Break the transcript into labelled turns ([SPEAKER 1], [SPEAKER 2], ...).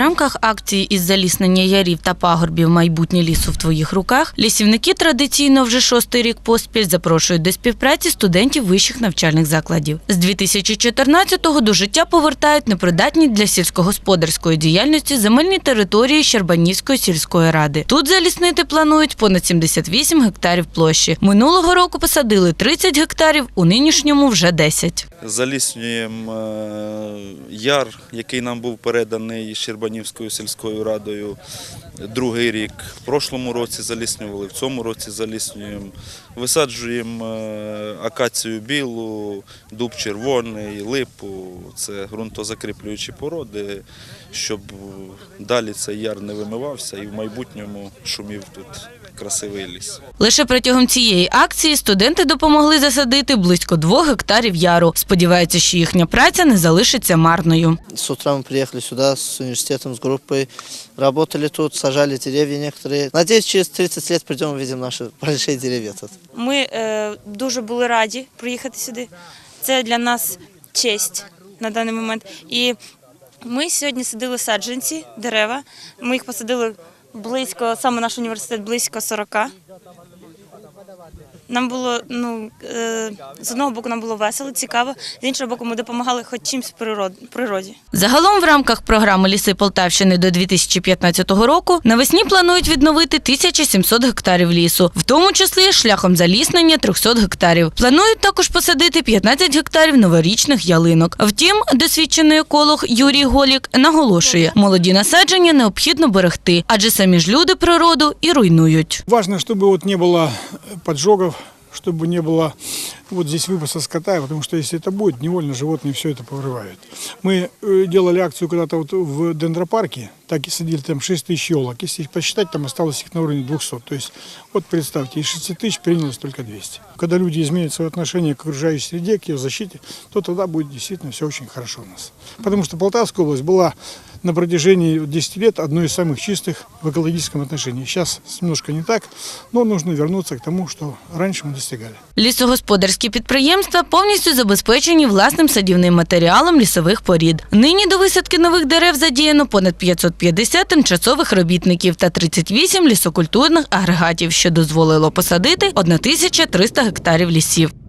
[SPEAKER 1] рамках акції із заліснення ярів та пагорбів майбутнє лісу в твоїх руках лісівники традиційно вже шостий рік поспіль запрошують до співпраці студентів вищих навчальних закладів. З 2014-го до життя повертають непридатні для сільськогосподарської діяльності земельні території Щербанівської сільської ради. Тут заліснити планують понад 78 гектарів площі. Минулого року посадили 30 гектарів, у нинішньому вже 10.
[SPEAKER 2] Заліснюємо е, яр, який нам був переданий Щербанівською сільською радою другий рік. В прошлому році заліснювали, в цьому році заліснюємо. Висаджуємо е, акацію білу, дуб червоний, липу. Це ґрунтозакріплюючі породи, щоб далі цей яр не вимивався і в майбутньому шумів тут красивий ліс.
[SPEAKER 1] Лише протягом цієї акції студенти допомогли засадити близько двох гектарів яру. Сподіваються, що їхня праця не залишиться марною.
[SPEAKER 3] С утра мы приехали сюда с университетом, с группой, работали тут, сажали деревья некоторые. Надеюсь, через 30 лет придем, увидим наши большие деревья тут.
[SPEAKER 4] Ми е, дуже були раді приїхати сюди. Це для нас честь на даний момент. І ми сьогодні садили саджанці, дерева. Ми їх посадили близько, саме наш університет близько 40. Нам було, ну, е, з одного боку, нам було весело, цікаво, з іншого боку, ми допомагали хоч чимось природ- природі.
[SPEAKER 1] Загалом в рамках програми Ліси Полтавщини до 2015 року навесні планують відновити 1700 гектарів лісу, в тому числі шляхом заліснення 300 гектарів. Планують також посадити 15 гектарів новорічних ялинок. Втім, досвідчений еколог Юрій Голік наголошує, молоді насадження необхідно берегти, адже самі ж люди природу і руйнують.
[SPEAKER 5] Важно, чтобы вот не было э, поджогов, чтобы не было вот здесь выпаса скота, потому что если это будет, невольно животные все это повырывают. Мы э, делали акцию когда-то вот в дендропарке, так и садили там 6 тысяч елок. Если их посчитать, там осталось их на уровне 200. То есть, вот представьте, из 6 тысяч принялось только 200. Когда люди изменят свое отношение к окружающей среде, к ее защите, то тогда будет действительно все очень хорошо у нас. Потому что Полтавская область была на протяжении 10 лет одной из самых чистых в экологическом отношении. Сейчас немножко не так, но нужно вернуться к тому, что раньше мы достигали.
[SPEAKER 1] Лісогосподарські підприємства повністю забезпечені власним садівним матеріалом лісових порід. Нині до висадки нових дерев задіяно понад 550 тимчасових робітників та 38 лісокультурних агрегатів, що дозволило посадити 1300 гектарів лісів.